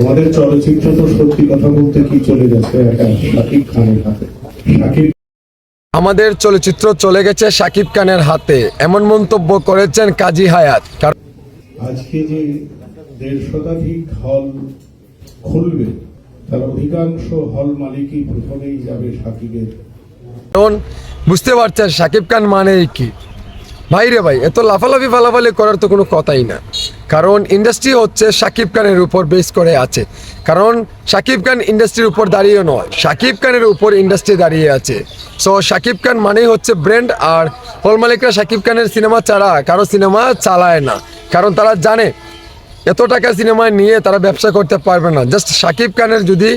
আমাদের চলচ্চিত্র তো সত্যি কথা বলতে কি চলে গেছে? একা শাকিব খানের হাতে। শাকিব আমাদের চলচ্চিত্র চলে গেছে শাকিব খানের হাতে এমন মন্তব্য করেছেন কাজী হায়াত। আজকে যে দেড় শতাধিক হল খুলবে তার অধিকাংশ হল মালিকই প্রথমেই যাবে শাকিবের। বুঝতে পারছেন শাকিব খান মানেই কি? ভাই রে ভাই, এত লাফালাফি ফালাফালি করার তো কোনো কথাই না। কারণ ইন্ডাস্ট্রি হচ্ছে শাকিব খানের উপর বেস করে আছে। কারণ শাকিব খান ইন্ডাস্ট্রির উপর দাঁড়িয়ে নয় শাকিব খানের উপর ইন্ডাস্ট্রি দাঁড়িয়ে আছে। সো শাকিব খান মানেই হচ্ছে ব্র্যান্ড আর হল মালিকরা শাকিব খানের সিনেমা ছাড়া, কারও সিনেমা চালায় না। কারণ তারা জানে, এত টাকা সিনেমা নিয়ে তারা ব্যবসা করতে পারবে না। জাস্ট শাকিব খানের যদি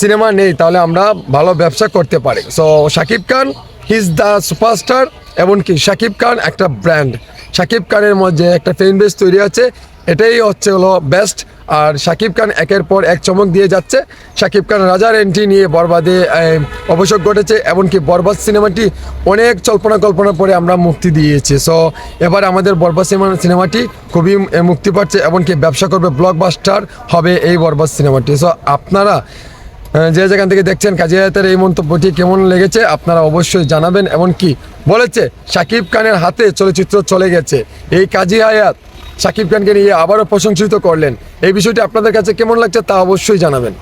সিনেমা নেই, তাহলে আমরা ভালো ব্যবসা করতে পারি। So Shakib Khan his the superstar এমনকি শাকিব খান একটা ব্র্যান্ড। শাকিব খানের মধ্যে একটা ফ্যান বেস তৈরি আছে, এটাই হচ্ছে হলো বেস্ট আর শাকিব খান একের পর এক চমক দিয়ে যাচ্ছে। শাকিব খান রাজার এন্ট্রি নিয়ে বরবাদে অবসর ঘটেছে, এমনকি বরবাদ সিনেমাটি অনেক কল্পনা কল্পনা পরে আমরা মুক্তি দিয়েছি। সো এবার আমাদের বরবাদ সিনেমা সিনেমাটি খুবই মুক্তি পাচ্ছে, এমনকি ব্যবসা করবে ব্লকবাস্টার হবে এই বরবাদ সিনেমাটি সো আপনারা যে যেখান থেকে দেখছেন কাজী হায়াতের এই মন্তব্যটি কেমন লেগেছে, আপনারা অবশ্যই জানাবেন। এমন কি বলেছে শাকিব খানের হাতে চলচ্চিত্র চলে গেছে। এই কাজী হায়াত শাকিব খানকে নিয়ে আবারও প্রশংসিত করলেন। এই বিষয়টি আপনাদের কাছে কেমন লাগছে তা অবশ্যই জানাবেন।